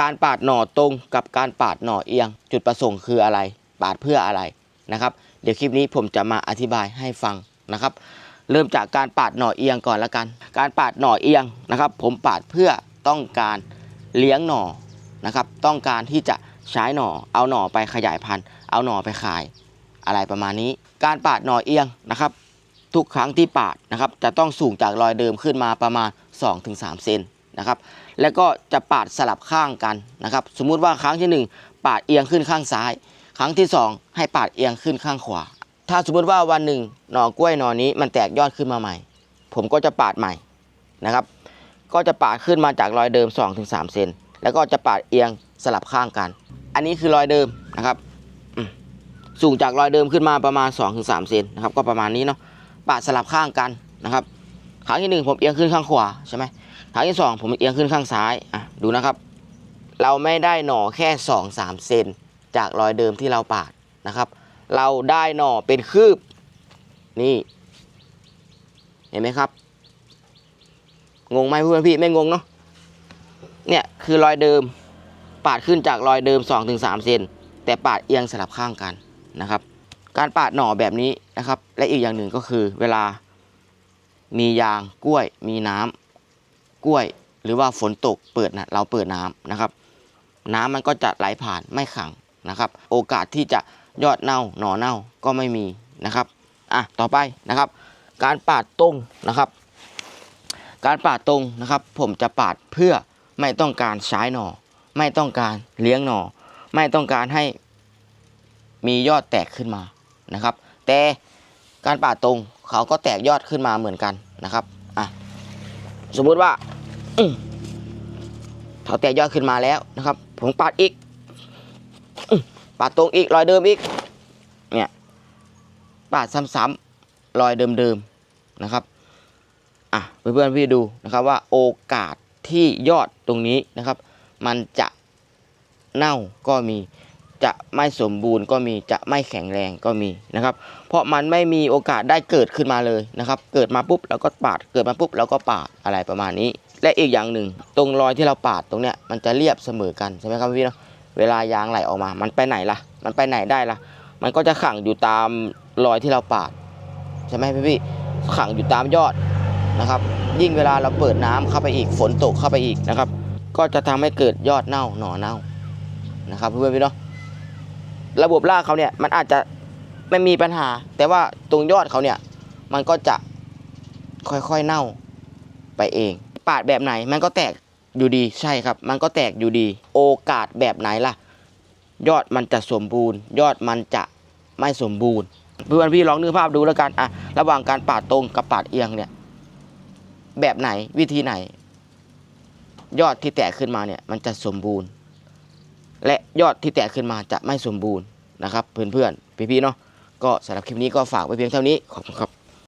การปาดหน่อตรงกับการปาดหน่อเอียง จุดประสงค์คืออะไร ปาดเพื่ออะไรนะครับ เดี๋ยวคลิปนี้ผมจะมาอธิบายให้ฟังนะครับ เริ่มจากการปาดหน่อเอียงก่อนละกัน การปาดหน่อเอียงนะครับ ผมปาดเพื่อต้องการเลี้ยงหน่อนะครับ ต้องการที่จะใช้หน่อ เอาหน่อไปขยายพันธุ์ เอาหน่อไปขาย อะไรประมาณนี้ การปาดหน่อเอียงนะครับ ทุกครั้งที่ปาดนะครับ จะต้องสูงจากรอยเดิมขึ้นมาประมาณ 2-3 เซน นะครับ แล้วก็จะปาดสลับข้างกันนะครับ สมมุติว่าครั้งที่หนึ่งปาดเอียงขึ้นข้างซ้าย ครั้งที่สองให้ปาดเอียงขึ้นข้างขวา ถ้าสมมติว่าวันหนึ่งหน่อกล้วยหน่อนี้มันแตกยอดขึ้นมาใหม่ ผมก็จะปาดใหม่นะครับ ก็จะปาดขึ้นมาจากรอยเดิม 2-3เซนแล้วก็จะปาดเอียงสลับข้างกัน อันนี้คือรอยเดิมนะครับสูงจากรอยเดิมขึ้นมาประมาณ 2-3เซนนะครับ ก็ประมาณนี้เนาะปาดสลับข้างกันนะครับครั้งที่หนึ่งผมเอียงขึ้นข้างขวาใช่ไหม ครั้งที่สองผมเอียงขึ้นข้างซ้ายอะดูนะครับ เราไม่ได้หน่อแค่สองสามเซนจากรอยเดิมที่เราปาดนะครับ เราได้หน่อเป็นคืบนี่เห็นไหมครับ งงไหมเพื่อนพี่ไม่งงเนาะเนี่ยคือรอยเดิมปาดขึ้นจากรอยเดิม 2-3 เซนแต่ปาดเอียงสลับข้างกันนะครับ การปาดหน่อแบบนี้นะครับ และอีกอย่างหนึ่งก็คือเวลามียางกล้วยมีน้ำ กล้วย หรือว่าฝนตกเปิดนะเราเปิดน้ำนะครับ น้ำมันก็จะไหลผ่านไม่ขังนะครับ โอกาสที่จะยอดเน่าหน่อเน่าก็ไม่มีนะครับอะต่อไปนะครับ การปาดตรงนะครับ การปาดตรงนะครับ ผมจะปาดเพื่อไม่ต้องการใช้หน่อ ไม่ต้องการเลี้ยงหน่อ ไม่ต้องการให้มียอดแตกขึ้นมานะครับ แต่การปาดตรงเขาก็แตกยอดขึ้นมาเหมือนกันนะครับอะสมมุติว่า เขาแตกยอดขึ้นมาแล้วนะครับ ผมปาดอีกอื้อปาดตรงอีกรอยเดิมอีก เนี่ยปาดซ้ำๆรอยเดิมๆนะครับอะเพื่อนๆพี่ดูนะครับว่าโอกาสที่ยอดตรงนี้นะครับ มันจะเน่าก็มีจะไม่สมบูรณ์ก็มีจะไม่แข็งแรงก็มีนะครับ เพราะมันไม่มีโอกาสได้เกิดขึ้นมาเลยนะครับ เกิดมาปุ๊บเราก็ปาดเกิดมาปุ๊บเราก็ปาดอะไรประมาณนี้ และอีกอย่างหนึ่ง ตรงรอยที่เราปาดตรงเนี้ยมันจะเรียบเสมอกันใช่ไหมครับพี่เนาะเวลายางไหลออกมา มันไปไหนล่ะ มันไปไหนได้ล่ะ มันก็จะขังอยู่ตามรอยที่เราปาดใช่ไหมพี่พี่ขังอยู่ตามยอดนะครับ ยิ่งเวลาเราเปิดน้ำเข้าไปอีกฝนตกเข้าไปอีกนะครับ ก็จะทำให้เกิดยอดเน่าหน่อเน่านะครับเพื่อนพี่เนาะระบบรากเขาเนี่ยมันอาจจะไม่มีปัญหา แต่ว่าตรงยอดเขาเนี่ยมันก็จะค่อยๆเน่าไปเอง ปาดแบบไหน มันก็แตกอยู่ดีใช่ครับ มันก็แตกอยู่ดี โอกาสแบบไหนล่ะ ยอดมันจะสมบูรณ์ ยอดมันจะไม่สมบูรณ์เพื่อนพี่ลองนึกภาพดูแล้วกันอะระหว่างการปาดตรงกับปาดเอียงเนี่ย แบบไหนวิธีไหน ยอดที่แตกขึ้นมาเนี่ย มันจะสมบูรณ์ และยอดที่แตกขึ้นมาจะไม่สมบูรณ์นะครับ เพื่อนๆพี่ๆเนาะก็สำหรับคลิปนี้ก็ฝากไว้เพียงเท่านี้ขอบคุณครับ